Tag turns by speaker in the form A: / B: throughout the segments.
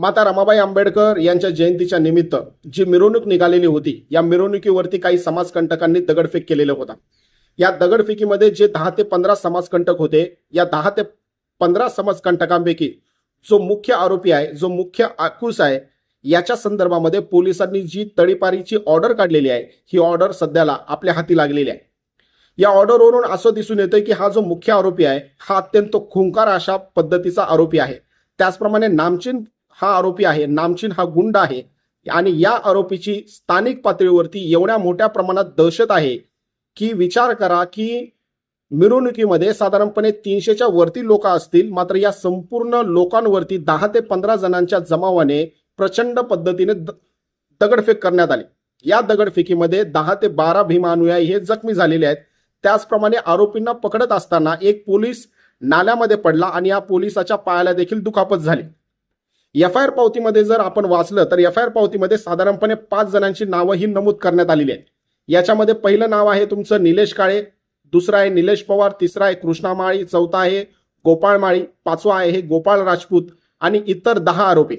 A: माता रमाबाई आंबेडकर यांच्या जयंतीच्या निमित्त जी मिरवणूक निघालेली होती या मिरवणुकीवरती काही समाजकंटकांनी दगडफेक केलेला होता. या दगडफेकीमध्ये जे दहा ते पंधरा समाजकंटक होते या दहा ते पंधरा समाजकंटकांपैकी जो मुख्य आरोपी आहे जो मुख्य आकुस आहे याच्या संदर्भामध्ये पोलिसांनी जी तडीपारीची ऑर्डर काढलेली आहे ही ऑर्डर सध्याला आपल्या हाती लागलेली आहे. या ऑर्डरवरून असं दिसून येतं की हा जो मुख्य आरोपी आहे हा अत्यंत खुंकार अशा पद्धतीचा आरोपी आहे. त्याचप्रमाणे नामचीन हा आरोपी आहे नामचीन हा गुंड आहे आणि या आरोपीची स्थानिक पातळीवरती एवढ्या मोठ्या प्रमाणात दहशत आहे की विचार करा की मिरवणुकीमध्ये साधारणपणे तीनशेच्या वरती लोक असतील मात्र या संपूर्ण लोकांवरती दहा ते पंधरा जणांच्या जमावाने प्रचंड पद्धतीने द- दगडफेक करण्यात आली. या दगडफेकीमध्ये दहा ते बारा भीमानुयायी हे जखमी झालेले आहेत. त्याचप्रमाणे आरोपींना पकडत असताना एक पोलीस नाल्यामध्ये पडला आणि या पोलिसाच्या पायाला देखील दुखापत झाली. एफ आय आर पावतीमध्ये जर आपण वाचलं तर एफ आय आर पावतीमध्ये साधारणपणे पाच जणांची नावं ही नमूद करण्यात आलेली आहेत. याच्यामध्ये पहिलं नाव आहे तुमचं निलेश काळे दुसरं आहे निलेश पवार तिसरा आहे कृष्णा माळी चौथा आहे गोपाळ माळी पाचवा आहे हे गोपाळ राजपूत आणि इतर दहा आरोपी.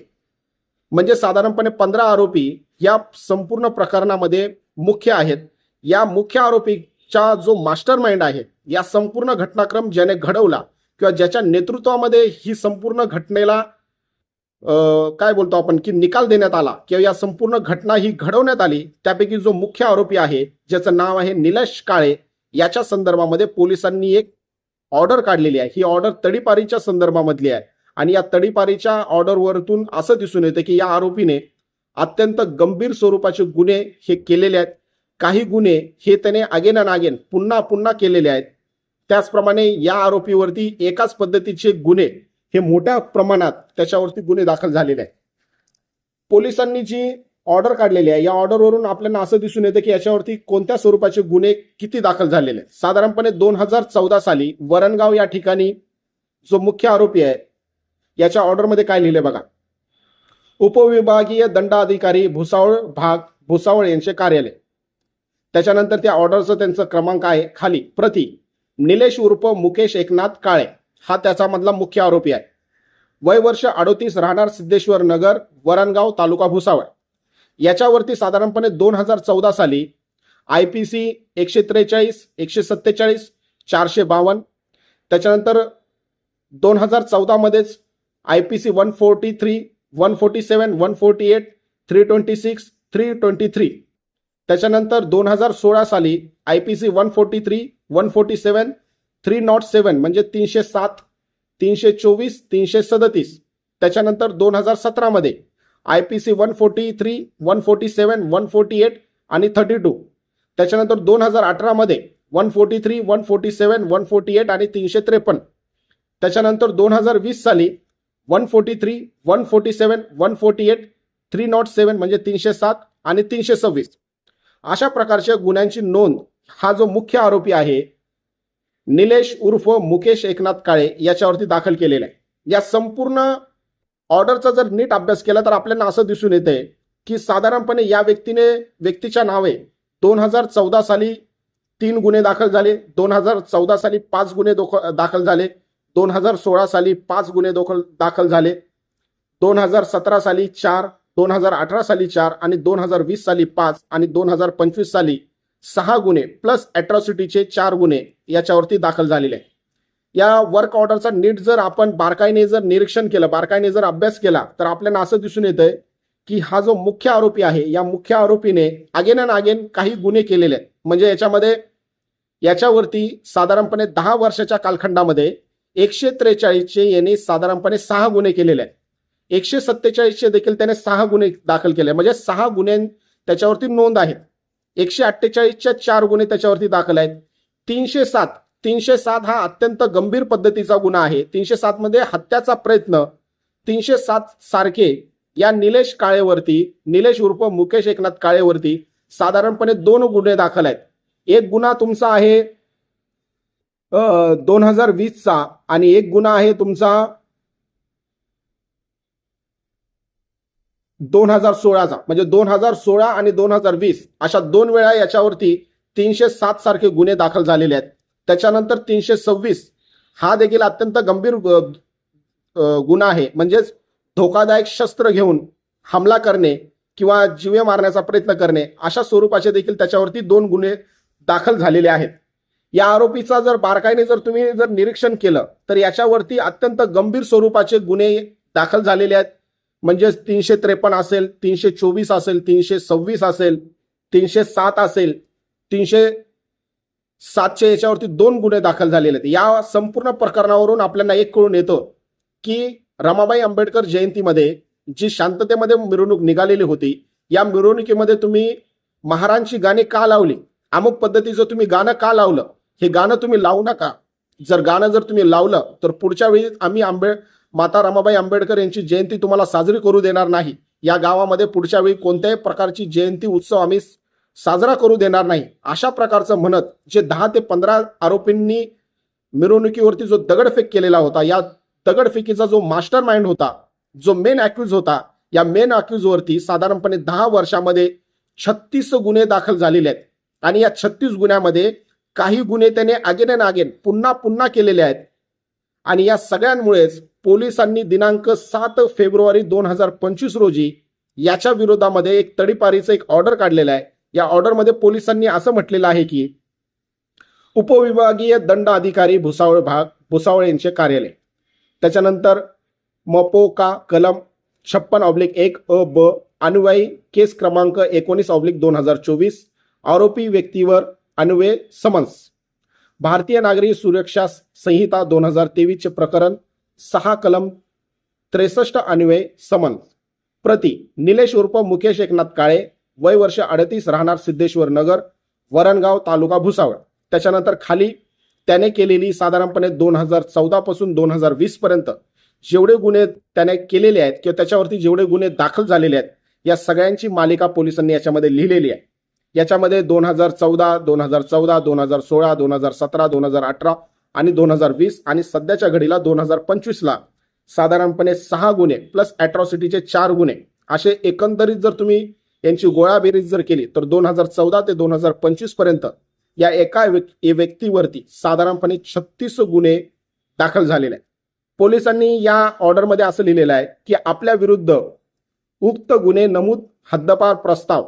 A: म्हणजे साधारणपणे पंधरा आरोपी या संपूर्ण प्रकरणामध्ये मुख्य आहेत. या मुख्य आरोपीचा जो मास्टर माइंड आहे या संपूर्ण घटनाक्रम ज्याने घडवला किंवा ज्याच्या नेतृत्वामध्ये ही संपूर्ण घटनेला काय बोलतो आपण की निकाल देण्यात आला किंवा या संपूर्ण घटना ही घडवण्यात आली त्यापैकी जो मुख्य आरोपी आहे ज्याचं नाव आहे निलेश काळे याच्या संदर्भामध्ये पोलिसांनी एक ऑर्डर काढलेली आहे. ही ऑर्डर तडीपारीच्या संदर्भामधली आहे. आणि या तडीपारीच्या ऑर्डरवरतून असं दिसून येतं की या आरोपीने अत्यंत गंभीर स्वरूपाचे गुन्हे हे केलेले आहेत. काही गुन्हे हे त्याने अगेन अँड अगेन पुन्हा पुन्हा केलेले आहेत. त्याचप्रमाणे या आरोपीवरती एकाच पद्धतीचे गुन्हे हे मोठ्या प्रमाणात त्याच्यावरती गुन्हे दाखल झालेले आहेत. पोलिसांनी जी ऑर्डर काढलेली आहे या ऑर्डरवरून आपल्याला असं दिसून येतं की याच्यावरती कोणत्या स्वरूपाचे गुन्हे किती दाखल झालेले आहेत. साधारणपणे दोन हजार चौदा साली वरणगाव या ठिकाणी जो मुख्य आरोपी आहे याच्या ऑर्डरमध्ये काय लिहिले बघा. उपविभागीय दंडाधिकारी भुसावळ भाग भुसावळ यांचे कार्यालय. त्याच्यानंतर त्या ऑर्डरचं त्यांचं क्रमांक आहे खाली. प्रति निलेश उर्फ मुकेश एकनाथ काळे. हा त्याचा मधला मुख्य आरोपी आहे. वय वर्ष अडोतीस राहणार सिद्धेश्वर नगर वरणगाव तालुका भुसावळ. याच्यावरती साधारणपणे दोन हजार चौदा साली आय पी सी एकशे त्रेचाळीस एकशे सत्तेचाळीस चारशे बावन्न त्याच्यानंतर दोन हजार चौदामध्येच I P C one forty three one forty seven one forty eight three twenty six three twenty three त्याच्यानंतर दोन हजार सोळा साली I P C one forty three one forty seven three nought seven म्हणजे तीनशे सात तीनशे चोवीस तीनशे सदतीस. त्याच्यानंतर दोन हजार सतरामध्ये I P C one forty three one forty seven one forty eight आणि थर्टी टू. त्याच्यानंतर दोन हजार अठरामध्ये one forty three one forty seven one forty eight आणि तीनशे त्रेपन्न. त्याच्यानंतर दोन हजार वीस साली one forty three one forty seven one forty eight three nought seven म्हणजे तीनशे सात आणि तीनशे सव्वीस. अशा प्रकारच्या गुन्ह्यांची नोंद हा जो मुख्य आरोपी आहे निलेश उर्फ मुकेश एकनाथ काळे याच्यावरती दाखल केलेला आहे. या संपूर्ण ऑर्डरचा जर नीट अभ्यास केला तर आपल्याला असं दिसून येतंय की साधारणपणे या व्यक्तीने व्यक्तीच्या नावे दोन हजार चौदा साली तीन गुन्हे दाखल झाले दोन हजार चौदा साली पाच गुन्हे दोख- दाखल झाले दोन हजार सोळा साली पाच गुन्हे दोखल दाखल झाले दोन हजार सतरा साली चार दोन हजार अठरा साली चार आणि दोन हजार वीस साली पाच आणि दोन हजार पंचवीस साली सहा गुन्हे प्लस अॅट्रॉसिटीचे चार गुन्हे याच्यावरती दाखल झालेले आहे या वर्क ऑर्डरचा नीट जर आपण बारकाईने जर निरीक्षण केलं बारकाईने जर अभ्यास केला तर आपल्याला असं दिसून येतंय की हा जो मुख्य आरोपी आहे या मुख्य आरोपीने अगेन अँड अगेन काही गुन्हे केलेले आहेत. म्हणजे याच्यामध्ये याच्यावरती साधारणपणे दहा वर्षाच्या कालखंडामध्ये एकशे त्रेचाळीसचे याने साधारणपणे सहा गुन्हे केलेले आहेत. एकशे सत्तेचाळीसचे देखील त्याने सहा गुन्हे दाखल केले म्हणजे सहा गुन्हे त्याच्यावरती नोंद आहेत. एकशे अठ्ठेचाळीसच्या चार गुन्हे त्याच्यावरती दाखल आहेत. तीनशे सात तीनशे सात हा अत्यंत गंभीर पद्धतीचा गुन्हा आहे. तीनशे सात मध्ये हत्याचा प्रयत्न तीनशे सात सारखे या निलेश काळेवरती निलेश उर्फ मुकेश एकनाथ काळेवरती साधारणपणे दोन गुन्हे दाखल आहेत. एक गुन्हा तुमचा आहे दोन हजार वीसचा आणि एक गुन्हा आहे तुमचा दोन हजार सोळाचा म्हणजे दोन हजार सोळा आणि दोन हजार वीस अशा दोन वेळा याच्यावरती तीनशे सात सारखे गुन्हे दाखल झालेले आहेत. त्याच्यानंतर तीनशे सव्वीस हा देखील अत्यंत गंभीर गुन्हा आहे. म्हणजेच धोकादायक शस्त्र घेऊन हमला करणे किंवा जीवे मारण्याचा प्रयत्न करणे अशा स्वरूपाचे देखील त्याच्यावरती दोन गुन्हे दाखल झालेले आहेत. या आरोपीचा जर बारकाईने जर तुम्ही जर निरीक्षण केलं तर याच्यावरती अत्यंत गंभीर स्वरूपाचे गुन्हे दाखल झालेले आहेत. म्हणजेच तीनशे त्रेपन्न असेल तीनशे चोवीस असेल तीनशे सव्वीस असेल तीनशे सात असेल तीनशे सातशे याच्यावरती दोन गुन्हे दाखल झालेले आहेत. या संपूर्ण प्रकरणावरून आपल्याला एक कळून येतं की रमाबाई आंबेडकर जयंतीमध्ये जी शांततेमध्ये मिरवणूक निघालेली होती या मिरवणुकीमध्ये तुम्ही महारांची गाणी का लावली? अमुक पद्धतीचं तुम्ही गाणं का लावलं? हे गाणं तुम्ही लावू नका. जर गाणं जर तुम्ही लावलं तर पुढच्या वेळी आम्ही आंबे माता रमाबाई आंबेडकर यांची जयंती तुम्हाला साजरी करू देणार नाही. या गावामध्ये पुढच्या वेळी कोणत्याही प्रकारची जयंती उत्सव आम्ही साजरा करू देणार नाही. अशा प्रकारचं म्हणत जे दहा ते पंधरा आरोपींनी मिरवणुकीवरती जो दगडफेक केलेला होता या दगडफेकीचा जो मास्टर माइंड होता जो मेन अॅक्युज होता या मेन अॅक्युजवरती साधारणपणे दहा वर्षामध्ये छत्तीस गुन्हे दाखल झालेले आहेत. आणि या छत्तीस गुन्ह्यामध्ये काही गुन्हे त्याने आगेन अँड आगेन पुन्हा पुन्हा केलेले आहेत. आणि या सगळ्यांमुळेच पोलिसांनी दिनांक सात फेब्रुवारी दोन हजार पंचवीस रोजी याच्या विरोधामध्ये एक तडीपारीचं एक ऑर्डर काढलेलं आहे. या ऑर्डरमध्ये पोलिसांनी असं म्हटलेलं आहे की उपविभागीय दंड अधिकारी भुसावळ भाग भुसावळ यांचे कार्यालय. त्याच्यानंतर मपोका कलम छप्पन ऑब्लिक एक अ ब अनुयायी केस क्रमांक एकोणीस ऑब्लिक दोन हजार चोवीस आरोपी व्यक्तीवर अन्वय समन्स. भारतीय नागरी सुरक्षा संहिता दोन हजार तेवीसचे प्रकरण सहा कलम त्रेसष्ट अन्वये समन. प्रति निलेश उर्फ मुकेश एकनाथ काळे वय वर्ष अडतीस राहणार सिद्धेश्वर नगर वरणगाव तालुका भुसावळ. त्याच्यानंतर खाली त्याने केलेली साधारणपणे दोन हजार चौदा पासून दोन हजार वीस पर्यंत जेवढे गुन्हे त्याने केलेले आहेत किंवा त्याच्यावरती जेवढे गुन्हे दाखल झालेले आहेत या सगळ्यांची मालिका पोलिसांनी याच्यामध्ये लिहिलेली आहे. याच्यामध्ये दोन हजार चौदा दोन हजार चौदा दोन हजार सोळा दोन हजार सतरा दोन हजार अठरा आणि दोन हजार वीस आणि सध्याच्या घडीला दोन हजार पंचवीसला साधारणपणे सहा गुन्हे प्लस अॅट्रॉसिटीचे चार गुन्हे. असे एकंदरीत जर तुम्ही यांची गोळाबेरीज जर केली तर दोन हजार चौदा ते दोन हजार पंचवीसपर्यंत या एका व्यक्तीवरती साधारणपणे छत्तीस गुन्हे दाखल झालेले आहेत. पोलिसांनी या ऑर्डरमध्ये असं लिहिलेलं आहे की आपल्या विरुद्ध उक्त गुन्हे नमूद हद्दपार प्रस्ताव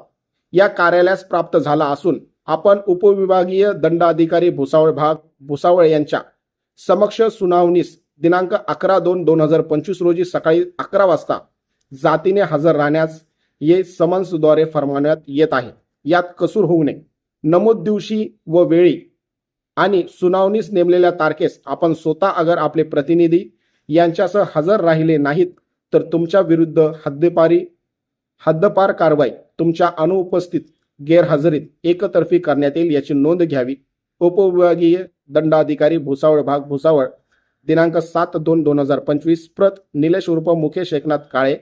A: या कार्यालयास प्राप्त झाला असून आपण उपविभागीय दंडाधिकारी भुसावळ भाग भुसावळ यांच्या समक्ष सुनावणीस दिनांक अकरा दोन दोन हजार पंचवीस रोजी सकाळी अकरा वाजता जातीने हजर राहण्यास ये समन्सद्वारे फरमावण्यात येत आहे. यात कसूर होऊ नये. नमूद दिवशी व वेळी आणि सुनावणीस नेमलेल्या तारखेस आपण स्वतः अगर आपले प्रतिनिधी यांच्यासह हजर राहिले नाहीत तर तुमच्या विरुद्ध हद्दपारी हद्दपार कारवाई तुमच्या अनुपस्थित गैरहजेरीत एकतर्फी करण्यात येईल याची नोंद घ्यावी. उपविभागीय दंडाधिकारी भुसावळ भाग भुसावळ दिनांक सात दोन दोन हजार पंचवीस प्रत निलेश उर्फ मुकेश एकनाथ काळे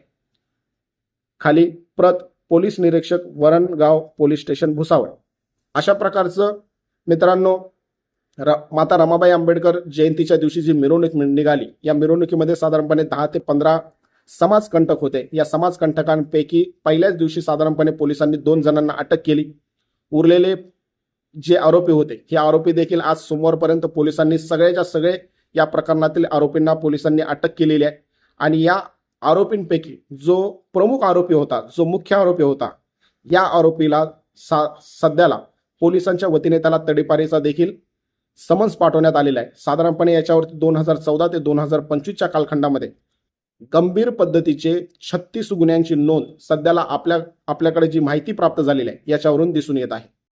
A: खाली प्रत पोलीस निरीक्षक वरणगाव पोलीस स्टेशन भुसावळ. अशा प्रकारचं मित्रांनो र माता रमाबाई आंबेडकर जयंतीच्या दिवशी जी मिरवणूक निघाली या मिरवणुकीमध्ये साधारणपणे दहा ते पंधरा समाजकंटक होते. या समाजकंटकांपैकी पहिल्याच दिवशी साधारणपणे पोलिसांनी दोन जणांना अटक केली. उरलेले जे आरोपी होते हे आरोपी देखील आज सोमवारपर्यंत पोलिसांनी सगळ्याच्या सगळे या प्रकरणातील आरोपींना पोलिसांनी अटक केलेली आहे. आणि या आरोपींपैकी जो प्रमुख आरोपी होता जो मुख्य आरोपी होता या आरोपीला सा सध्याला पोलिसांच्या वतीने त्याला तडीपारीचा देखील समन्स पाठवण्यात आलेला आहे. साधारणपणे याच्यावरती दोन हजार चौदा ते दोन हजार पंचवीसच्या कालखंडामध्ये गंभीर पद्धतीचे छत्तीस गुन्ह्यांची नोंद सध्याला आपल्या आपल्याकडे जी माहिती प्राप्त झालेली आहे याच्यावरून दिसून येत आहे.